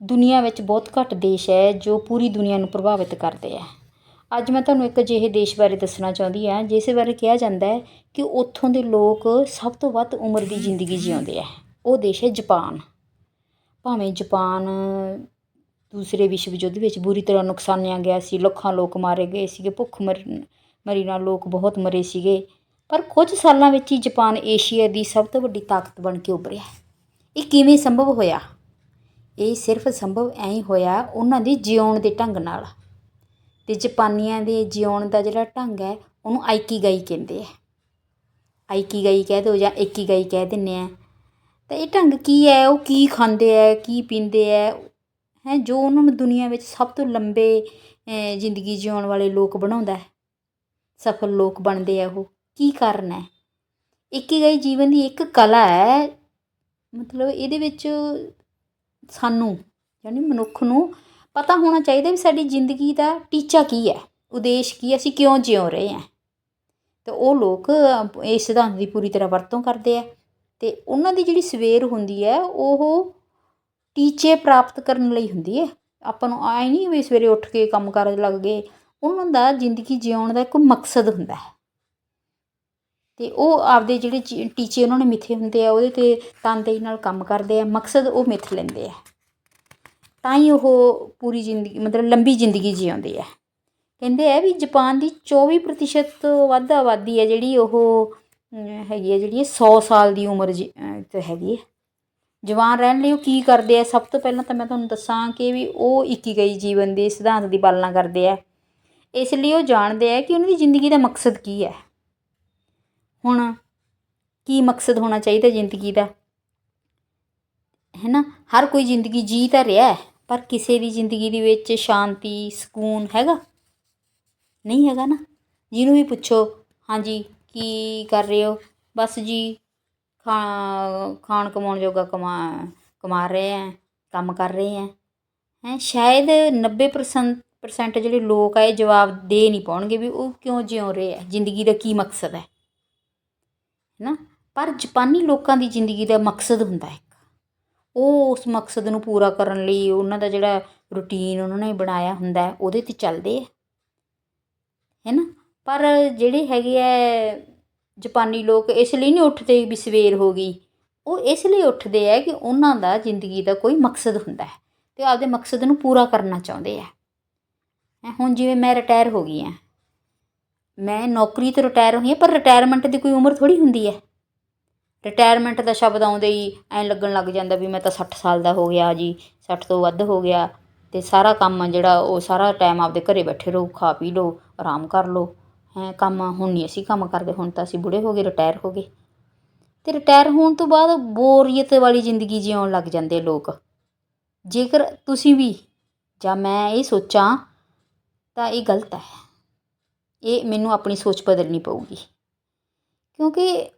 ਦੁਨੀਆ ਵਿੱਚ ਬਹੁਤ ਘੱਟ ਦੇਸ਼ ਹੈ ਜੋ ਪੂਰੀ ਦੁਨੀਆ ਨੂੰ ਪ੍ਰਭਾਵਿਤ ਕਰਦੇ ਹੈ ਅੱਜ ਮੈਂ ਤੁਹਾਨੂੰ ਇੱਕ ਅਜਿਹੇ ਦੇਸ਼ ਬਾਰੇ ਦੱਸਣਾ ਚਾਹੁੰਦੀ ਹਾਂ, ਜਿਸ ਬਾਰੇ ਕਿਹਾ ਜਾਂਦਾ ਹੈ ਕਿ ਉੱਥੋਂ ਦੇ ਲੋਕ ਸਭ ਤੋਂ ਵੱਧ ਉਮਰ ਦੀ ਜ਼ਿੰਦਗੀ ਜਿਉਂਦੇ ਹੈ ਉਹ ਦੇਸ਼ ਹੈ ਜਪਾਨ। ਭਾਵੇਂ ਜਪਾਨ ਦੂਸਰੇ ਵਿਸ਼ਵ ਯੁੱਧ ਵਿੱਚ ਬੁਰੀ ਤਰ੍ਹਾਂ ਨੁਕਸਾਨਿਆ ਗਿਆ ਸੀ, ਲੱਖਾਂ ਲੋਕ ਮਾਰੇ ਗਏ ਸੀਗੇ, ਭੁੱਖ ਮਰ, ਮਰੀ ਨਾਲ ਲੋਕ ਬਹੁਤ ਮਰੇ ਸੀਗੇ, ਪਰ ਕੁਝ ਸਾਲਾਂ ਵਿੱਚ ਹੀ ਜਪਾਨ ਏਸ਼ੀਆ ਦੀ ਸਭ ਤੋਂ ਵੱਡੀ ਤਾਕਤ ਬਣ ਕੇ ਉੱਭਰਿਆ। ਇਹ ਕਿਵੇਂ ਸੰਭਵ ਹੋਇਆ? ਇਹ ਸਿਰਫ ਸੰਭਵ ਐਂ ਹੀ ਹੋਇਆ ਉਹਨਾਂ ਦੇ ਜਿਉਣ ਦੇ ਢੰਗ ਨਾਲ। ਅਤੇ ਜਪਾਨੀਆਂ ਦੇ ਜਿਉਣ ਦਾ ਜਿਹੜਾ ਢੰਗ ਹੈ, ਉਹਨੂੰ ਆਈਕੀਗਾਈ ਕਹਿੰਦੇ ਆ। ਆਈਕੀਗਾਈ ਕਹਿ ਦਿਓ ਜਾਂ ਏਕੀਗਾਈ ਕਹਿ ਦਿੰਦੇ ਆ। ਤਾਂ ਇਹ ਢੰਗ ਕੀ ਹੈ? ਉਹ ਕੀ ਖਾਂਦੇ ਆ? ਕੀ ਪੀਂਦੇ ਆ? ਹੈ, ਜੋ ਉਹਨਾਂ ਨੂੰ ਦੁਨੀਆ ਵਿੱਚ ਸਭ ਤੋਂ ਲੰਬੇ ਜ਼ਿੰਦਗੀ ਜਿਉਣ ਵਾਲੇ ਲੋਕ ਬਣਾਉਂਦਾ ਹੈ। ਸਫਲ ਲੋਕ ਬਣਦੇ ਆ ਉਹ। ਕੀ ਕਾਰਨ ਹੈ? ਏਕੀਗਾਈ ਜੀਵਨ ਦੀ ਇੱਕ ਕਲਾ ਹੈ। ਮਤਲਬ ਇਹਦੇ ਵਿੱਚ ਸਾਨੂੰ, ਯਾਨੀ ਮਨੁੱਖ ਨੂੰ ਪਤਾ ਹੋਣਾ ਚਾਹੀਦਾ ਵੀ ਸਾਡੀ ਜ਼ਿੰਦਗੀ ਦਾ ਟੀਚਾ ਕੀ ਹੈ, ਉਦੇਸ਼ ਕੀ ਹੈ, ਅਸੀਂ ਕਿਉਂ ਜਿਉ ਰਹੇ ਹਾਂ। ਤੇ ਉਹ ਲੋਕ ਇਸ ਸਿਧਾਂਤ ਦੀ ਪੂਰੀ ਤਰ੍ਹਾਂ ਵਰਤੋਂ ਕਰਦੇ ਆ ਤੇ ਉਹਨਾਂ ਦੀ ਜਿਹੜੀ ਸਵੇਰ ਹੁੰਦੀ ਹੈ, ਉਹ ਟੀਚੇ ਪ੍ਰਾਪਤ ਕਰਨ ਲਈ ਹੁੰਦੀ ਹੈ। ਆਪਾਂ ਨੂੰ ਆਏ ਨਹੀਂ ਵੀ ਸਵੇਰੇ ਉੱਠ ਕੇ ਕੰਮ ਕਰਨ ਲੱਗ ਗਏ, ਉਹਨਾਂ ਦਾ ਜ਼ਿੰਦਗੀ ਜਿਉਣ ਦਾ ਇੱਕ ਮਕਸਦ ਹੁੰਦਾ ਹੈ। ਅਤੇ ਉਹ ਆਪਦੇ ਜਿਹੜੇ ਚੀ- ਟੀਚੇ ਉਹਨਾਂ ਨੇ ਮਿੱਥੇ ਹੁੰਦੇ ਆ, ਉਹਦੇ ਤੇ ਤਨਦੇਹੀ ਨਾਲ ਕੰਮ ਕਰਦੇ ਆ, ਮਕਸਦ ਉਹ ਮਿੱਥ ਲੈਂਦੇ ਆ। ਤਾਂ ਹੀ ਉਹ ਪੂਰੀ ਜ਼ਿੰਦਗੀ, ਮਤਲਬ ਲੰਬੀ ਜ਼ਿੰਦਗੀ ਜਿਉਂਦੇ ਆ। ਕਹਿੰਦੇ ਆ ਵੀ ਜਾਪਾਨ ਦੀ 24% ਤੋਂ ਵੱਧ ਆਬਾਦੀ ਹੈ ਜਿਹੜੀ ਉਹ ਹੈਗੀ ਹੈ ਜਿਹੜੀ 100 ਸਾਲ ਦੀ ਉਮਰ ਜੀ- ਤੇ ਹੈਗੀ ਹੈ ਜਵਾਨ ਰਹਿਣ ਲਈ ਉਹ ਕੀ ਕਰਦੇ ਆ? ਸਭ ਤੋਂ ਪਹਿਲਾਂ ਤਾਂ ਮੈਂ ਤੁਹਾਨੂੰ ਦੱਸਾਂ ਕਿ ਵੀ ਉਹ ਇਕੀਗਈ ਜੀਵਨ ਦੇ ਸਿਧਾਂਤ ਦੀ ਪਾਲਣਾ ਕਰਦੇ ਆ। ਇਸ ਲਈ ਉਹ ਜਾਣਦੇ ਆ ਕਿ ਉਹਨਾਂ ਦੀ ਜ਼ਿੰਦਗੀ ਦਾ ਮਕਸਦ ਕੀ ਹੈ ਹੁਣ ਕੀ ਮਕਸਦ ਹੋਣਾ ਚਾਹੀਦਾ ਜ਼ਿੰਦਗੀ ਦਾ? ਹੈ ਨਾ ਹਰ ਕੋਈ ਜ਼ਿੰਦਗੀ ਜੀ ਤਾਂ ਰਿਹਾ ਪਰ ਕਿਸੇ ਦੀ ਜ਼ਿੰਦਗੀ ਦੇ ਵਿੱਚ ਸ਼ਾਂਤੀ, ਸਕੂਨ ਹੈਗਾ? ਨਹੀਂ ਹੈਗਾ ਨਾ? ਜਿਹਨੂੰ ਵੀ ਪੁੱਛੋ ਹਾਂਜੀ ਕੀ ਕਰ ਰਹੇ ਹੋ? ਬਸ ਜੀ, ਖਾ, ਖਾਣ ਕਮਾਉਣ ਜੋਗਾ ਕਮਾ ਕਮਾ ਰਹੇ ਹੈ, ਕੰਮ ਕਰ ਰਹੇ ਹੈ। ਹੈ, ਸ਼ਾਇਦ 90% ਪਰਸੈਂਟ ਜਿਹੜੇ ਲੋਕ ਆ, ਇਹ ਜਵਾਬ ਦੇ ਨਹੀਂ ਪਾਉਣਗੇ ਵੀ ਉਹ ਕਿਉਂ ਜਿਉ ਰਹੇ ਆ? ਜ਼ਿੰਦਗੀ ਦਾ ਕੀ ਮਕਸਦ ਹੈ? ਹੈ ਨਾ, ਪਰ ਜਾਪਾਨੀ ਲੋਕਾਂ ਦੀ ਜ਼ਿੰਦਗੀ ਦਾ ਮਕਸਦ ਹੁੰਦਾ ਇੱਕ। ਉਹ ਉਸ ਮਕਸਦ ਨੂੰ ਪੂਰਾ ਕਰਨ ਲਈ ਉਹਨਾਂ ਦਾ ਜਿਹੜਾ ਰੂਟੀਨ ਉਹਨਾਂ ਨੇ ਬਣਾਇਆ ਹੁੰਦਾ, ਉਹਦੇ ਤੇ ਚੱਲਦੇ ਆ। ਹੈ ਨਾ? ਪਰ ਜਿਹੜੇ ਹੈਗੇ ਆ ਜਾਪਾਨੀ ਲੋਕ, ਇਸ ਲਈ ਨਹੀਂ ਉੱਠਦੇ ਵੀ ਸਵੇਰ ਹੋ ਗਈ। ਉਹ ਇਸ ਲਈ ਉੱਠਦੇ ਆ ਕਿ ਉਹਨਾਂ ਦਾ ਜ਼ਿੰਦਗੀ ਦਾ ਕੋਈ ਮਕਸਦ ਹੁੰਦਾ ਹੈ ਤੇ ਆਪਦੇ ਮਕਸਦ ਨੂੰ ਪੂਰਾ ਕਰਨਾ ਚਾਹੁੰਦੇ ਆ। ਹੁਣ ਜਿਵੇਂ ਮੈਂ ਰਿਟਾਇਰ ਹੋ ਗਈ ਆ। ਮੈਂ ਨੌਕਰੀ ਤੋਂ ਰਿਟਾਇਰ ਹੋਈ ਹਾਂ, ਪਰ ਰਿਟਾਇਰਮੈਂਟ ਦੀ ਕੋਈ ਉਮਰ ਥੋੜੀ ਹੁੰਦੀ ਹੈ। ਰਿਟਾਇਰਮੈਂਟ ਦਾ ਸ਼ਬਦ ਆਉਂਦੇ ਹੀ ਐਂ ਲੱਗਣ ਲੱਗ ਜਾਂਦਾ ਵੀ ਮੈਂ ਤਾਂ 60 ਸਾਲ ਦਾ ਹੋ ਗਿਆ ਜੀ 60 ਤੋਂ ਵੱਧ ਹੋ ਗਿਆ ਤੇ ਸਾਰਾ ਕੰਮ ਆ ਜਿਹੜਾ ਉਹ ਸਾਰਾ ਟਾਈਮ ਆਪਦੇ ਘਰੇ ਬੈਠੇ ਰਹੋ, ਖਾ ਪੀ ਲਓ, ਆਰਾਮ ਕਰ ਲਓ। ਹੈ ਕੰਮ ਹੁਣ ਨਹੀਂ ਅਸੀਂ ਕੰਮ ਕਰਦੇ, ਹੁਣ ਤਾਂ ਅਸੀਂ ਬੁੜੇ ਹੋ ਗਏ ਰਿਟਾਇਰ ਹੋ ਗਏ। ਤੇ ਰਿਟਾਇਰ ਹੋਣ ਤੋਂ ਬਾਅਦ ਬੋਰੀਅਤ ਵਾਲੀ ਜ਼ਿੰਦਗੀ ਜਿਉਣ ਲੱਗ ਜਾਂਦੇ ਲੋਕ। ਜੇਕਰ ਤੁਸੀਂ ਵੀ ਜਾਂ ਮੈਂ ਇਹ ਸੋਚਾਂ ਤਾਂ ਇਹ ਗਲਤ ਹੈ। ਇਹ ਮੈਨੂੰ ਆਪਣੀ ਸੋਚ ਬਦਲਣੀ ਪਊਗੀ। ਕਿਉਂਕਿ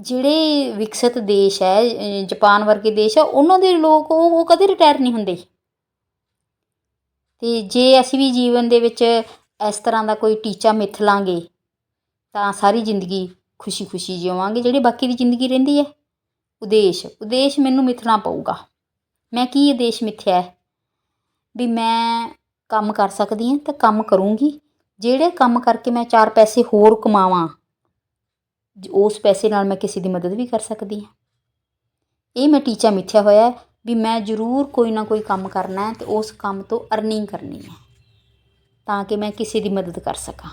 ਜਿਹੜੇ ਵਿਕਸਿਤ ਦੇਸ਼ ਹੈ ਅ, ਜਾਪਾਨ ਵਰਗੇ ਦੇਸ਼ ਆ ਉਹਨਾਂ ਦੇ ਲੋਕ ਉਹ ਉਹ ਕਦੇ ਰਿਟਾਇਰ ਨਹੀਂ ਹੁੰਦੇ। ਤੇ ਜੇ ਅਸੀਂ ਵੀ ਜੀਵਨ ਦੇ ਵਿੱਚ ਇਸ ਤਰ੍ਹਾਂ ਦਾ ਕੋਈ ਟੀਚਾ ਮਿੱਥ ਲਾਂਗੇ ਤਾਂ ਸਾਰੀ ਜ਼ਿੰਦਗੀ ਖੁਸ਼ੀ-ਖੁਸ਼ੀ ਜਿਵਾਂਗੇ ਜਿਹੜੀ ਬਾਕੀ ਦੀ ਜ਼ਿੰਦਗੀ ਰਹਿੰਦੀ ਹੈ। ਉਦੇਸ਼ ਉਦੇਸ਼ ਮੈਨੂੰ ਮਿੱਥਣਾ ਪਊਗਾ। ਮੈਂ ਕੀ ਉਦੇਸ਼ ਮਿੱਥਿਆ ਹੈ? ਵੀ ਮੈਂ ਕੰਮ ਕਰ ਸਕਦੀ ਹਾਂ ਤਾਂ ਕੰਮ ਕਰੂੰਗੀ। ਜਿਹੜੇ ਕੰਮ ਕਰਕੇ ਮੈਂ ਚਾਰ ਪੈਸੇ ਹੋਰ ਕਮਾਵਾਂ, ਜ- ਉਸ ਪੈਸੇ ਨਾਲ ਮੈਂ ਕਿਸੇ ਦੀ ਮਦਦ ਵੀ ਕਰ ਸਕਦੀ ਹਾਂ। ਇਹ ਮੈਂ ਟੀਚਾ ਮਿੱਥਿਆ ਹੋਇਆ ਵੀ ਮੈਂ ਜ਼ਰੂਰ ਕੋਈ ਨਾ ਕੋਈ ਕੰਮ ਕਰਨਾ ਹੈ ਤੇ ਉਸ ਕੰਮ ਤੋਂ ਅਰਨਿੰਗ ਕਰਨੀ ਹੈ, ਤਾਂ ਕਿ ਮੈਂ ਕਿਸੇ ਦੀ ਮਦਦ ਕਰ ਸਕਾਂ।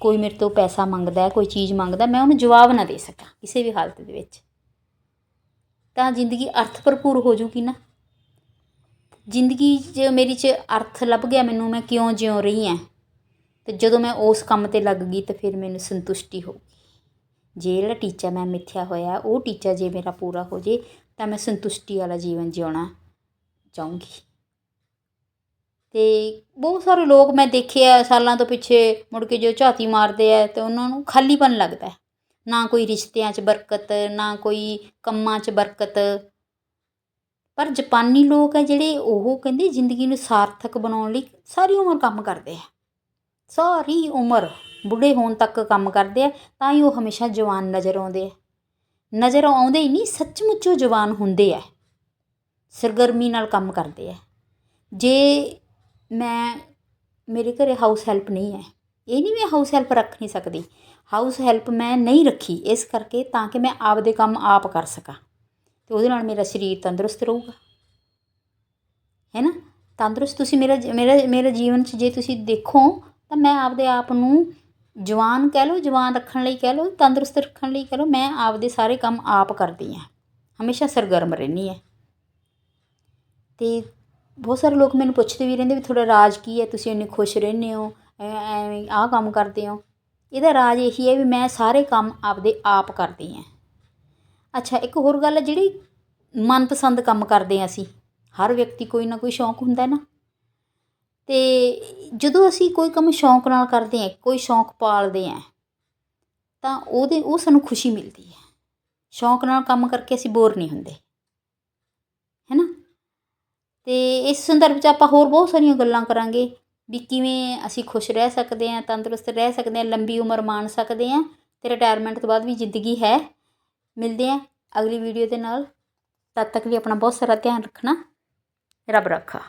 ਕੋਈ ਮੇਰੇ ਤੋਂ ਪੈਸਾ ਮੰਗਦਾ ਕੋਈ ਚੀਜ਼ ਮੰਗਦਾ ਮੈਂ ਉਹਨੂੰ ਜਵਾਬ ਨਾ ਦੇ ਸਕਾਂ ਕਿਸੇ ਵੀ ਹਾਲਤ ਦੇ ਵਿੱਚ। ਤਾਂ ਜ਼ਿੰਦਗੀ ਅਰਥ ਭਰਪੂਰ ਹੋ ਜੂਗੀ ਨਾ। ਜ਼ਿੰਦਗੀ 'ਚ ਮੇਰੀ 'ਚ ਅਰਥ ਲੱਭ ਗਿਆ ਮੈਨੂੰ, ਮੈਂ ਕਿਉਂ ਜਿਉ ਰਹੀ ਹਾਂ? ਅਤੇ ਜਦੋਂ ਮੈਂ ਉਸ ਕੰਮ ਤੇ ਲੱਗ ਗਈ ਤਾਂ ਫਿਰ ਮੈਨੂੰ ਸੰਤੁਸ਼ਟੀ ਹੋਊਗੀ ਜੇ ਜਿਹੜਾ ਟੀਚਾ ਮੈਂ ਮਿੱਥਿਆ ਹੋਇਆ, ਉਹ ਟੀਚਾ ਜੇ ਮੇਰਾ ਪੂਰਾ ਹੋ ਜੇ, ਤਾਂ ਮੈਂ ਸੰਤੁਸ਼ਟੀ ਵਾਲਾ ਜੀਵਨ ਜਿਉਣਾ ਚਾਹੂੰਗੀ। ਅਤੇ ਬਹੁਤ ਸਾਰੇ ਲੋਕ ਮੈਂ ਦੇਖੇ ਆ ਸਾਲਾਂ ਤੋਂ ਪਿੱਛੇ ਮੁੜ ਕੇ ਜੋ ਝਾਤੀ ਮਾਰਦੇ ਆ ਤੇ ਉਹਨਾਂ ਨੂੰ ਖਾਲੀਪਨ ਲੱਗਦਾ। ਨਾ ਕੋਈ ਰਿਸ਼ਤਿਆਂ 'ਚ ਬਰਕਤ, ਨਾ ਕੋਈ ਕੰਮਾਂ 'ਚ ਬਰਕਤ। ਪਰ ਜਾਪਾਨੀ ਲੋਕ ਆ ਜਿਹੜੇ ਉਹ ਕਹਿੰਦੇ ਜ਼ਿੰਦਗੀ ਨੂੰ ਸਾਰਥਕ ਬਣਾਉਣ ਲਈ ਸਾਰੀ ਉਮਰ ਕੰਮ ਕਰਦੇ ਆ। ਸਾਰੀ ਉਮਰ ਬੁੱਢੇ ਹੋਣ ਤੱਕ ਕੰਮ ਕਰਦੇ ਆ, ਤਾਂ ਹੀ ਉਹ ਹਮੇਸ਼ਾ ਜਵਾਨ ਨਜ਼ਰ ਆਉਂਦੇ ਆ। ਨਜ਼ਰ ਆਉਂਦੇ ਹੀ ਨਹੀਂ, ਸੱਚਮੁੱਚ ਉਹ ਜਵਾਨ ਹੁੰਦੇ ਆ। ਸਰਗਰਮੀ ਨਾਲ ਕੰਮ ਕਰਦੇ ਆ। ਜੇ ਮੈਂ, ਮੇਰੇ ਘਰੇ ਹਾਊਸ ਹੈਲਪ ਨਹੀਂ ਹੈ, ਇਹ ਨਹੀਂ ਮੈਂ ਹਾਊਸ ਹੈਲਪ ਰੱਖ ਨਹੀਂ ਸਕਦੀ। ਹਾਊਸ ਹੈਲਪ ਮੈਂ ਨਹੀਂ ਰੱਖੀ, ਇਸ ਕਰਕੇ ਤਾਂ ਕਿ ਮੈਂ ਆਪਦੇ ਕੰਮ ਆਪ ਕਰ ਸਕਾਂ। ਅਤੇ ਉਹਦੇ ਨਾਲ ਮੇਰਾ ਸਰੀਰ ਤੰਦਰੁਸਤ ਰਹੂਗਾ। ਹੈ ਨਾ? ਤੰਦਰੁਸਤ ਤੁਸੀਂ ਮੇਰਾ ਮੇਰਾ, ਮੇਰੇ ਜੀਵਨ 'ਚ ਜੇ ਤੁਸੀਂ ਦੇਖੋ ਤਾਂ ਮੈਂ ਆਪਦੇ ਆਪ ਨੂੰ ਜਵਾਨ ਕਹਿ ਲਓ, ਜਵਾਨ ਰੱਖਣ ਲਈ ਕਹਿ ਲਓ, ਤੰਦਰੁਸਤ ਰੱਖਣ ਲਈ ਕਹਿ ਲਓ, ਮੈਂ ਆਪਦੇ ਸਾਰੇ ਕੰਮ ਆਪ ਕਰਦੀ ਹਾਂ। ਹਮੇਸ਼ਾ ਸਰਗਰਮ ਰਹਿੰਦੀ ਹਾਂ। ਅਤੇ ਬਹੁਤ ਸਾਰੇ ਲੋਕ ਮੈਨੂੰ ਪੁੱਛਦੇ ਵੀ ਰਹਿੰਦੇ ਵੀ ਤੁਹਾਡਾ ਰਾਜ ਕੀ ਹੈ? ਤੁਸੀਂ ਇੰਨੇ ਖੁਸ਼ ਰਹਿੰਦੇ ਹੋ ਐਵੇਂ ਆਹ ਕੰਮ ਕਰਦੇ ਹੋ। ਇਹਦਾ ਰਾਜ ਇਹੀ ਹੈ ਵੀ ਮੈਂ ਸਾਰੇ ਕੰਮ ਆਪਦੇ ਆਪ ਕਰਦੀ ਹਾਂ। ਅੱਛਾ, ਇੱਕ ਹੋਰ ਗੱਲ ਹੈ ਜਿਹੜੀ ਮਨਪਸੰਦ ਕੰਮ ਕਰਦੇ ਹਾਂ ਅਸੀਂ, ਹਰ ਵਿਅਕਤੀ ਕੋਈ ਨਾ ਕੋਈ ਸ਼ੌਂਕ ਹੁੰਦਾ ਨਾ। ਅਤੇ ਜਦੋਂ ਅਸੀਂ ਕੋਈ ਕੰਮ ਸ਼ੌਂਕ ਨਾਲ ਕਰਦੇ ਹਾਂ, ਕੋਈ ਸ਼ੌਂਕ ਪਾਲਦੇ ਹਾਂ, ਤਾਂ ਉਹਦੇ, ਉਹ ਸਾਨੂੰ ਖੁਸ਼ੀ ਮਿਲਦੀ ਹੈ। ਸ਼ੌਂਕ ਨਾਲ ਕੰਮ ਕਰਕੇ ਅਸੀਂ ਬੋਰ ਨਹੀਂ ਹੁੰਦੇ। ਹੈ ਨਾ ਅਤੇ ਇਸ ਸੰਦਰਭ 'ਚ ਆਪਾਂ ਹੋਰ ਬਹੁਤ ਸਾਰੀਆਂ ਗੱਲਾਂ ਕਰਾਂਗੇ ਵੀ ਕਿਵੇਂ ਅਸੀਂ ਖੁਸ਼ ਰਹਿ ਸਕਦੇ ਹਾਂ, ਤੰਦਰੁਸਤ ਰਹਿ ਸਕਦੇ ਹਾਂ, ਲੰਬੀ ਉਮਰ ਮਾਣ ਸਕਦੇ ਹਾਂ ਅਤੇ ਰਿਟਾਇਰਮੈਂਟ ਤੋਂ ਬਾਅਦ ਵੀ ਜ਼ਿੰਦਗੀ ਹੈ। ਮਿਲਦੇ ਹਾਂ ਅਗਲੀ ਵੀਡੀਓ ਦੇ ਨਾਲ। ਤਦ ਤੱਕ ਵੀ ਆਪਣਾ ਬਹੁਤ ਸਾਰਾ ਧਿਆਨ ਰੱਖਣਾ। ਰੱਬ ਰੱਖਾ।